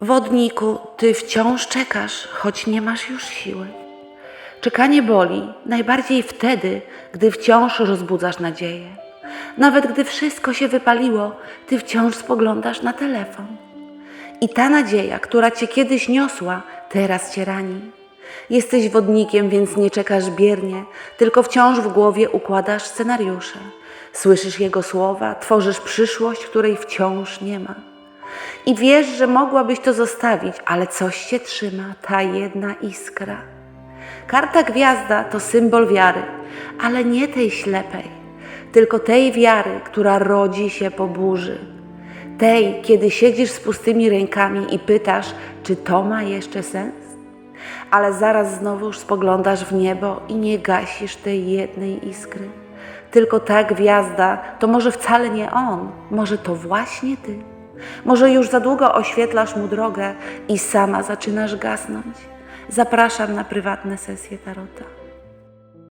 Wodniku, ty wciąż czekasz, choć nie masz już siły. Czekanie boli najbardziej wtedy, gdy wciąż rozbudzasz nadzieję. Nawet gdy wszystko się wypaliło, ty wciąż spoglądasz na telefon. I ta nadzieja, która cię kiedyś niosła, teraz cię rani. Jesteś wodnikiem, więc nie czekasz biernie, tylko wciąż w głowie układasz scenariusze. Słyszysz jego słowa, tworzysz przyszłość, której wciąż nie ma. I wiesz, że mogłabyś to zostawić, ale coś cię trzyma, ta jedna iskra. Karta gwiazda to symbol wiary, ale nie tej ślepej, tylko tej wiary, która rodzi się po burzy. Tej, kiedy siedzisz z pustymi rękami i pytasz, czy to ma jeszcze sens? Ale zaraz znowuż spoglądasz w niebo i nie gasisz tej jednej iskry. Tylko ta gwiazda to może wcale nie on, może to właśnie ty. Może już za długo oświetlasz mu drogę i sama zaczynasz gasnąć. Zapraszam na prywatne sesje tarota.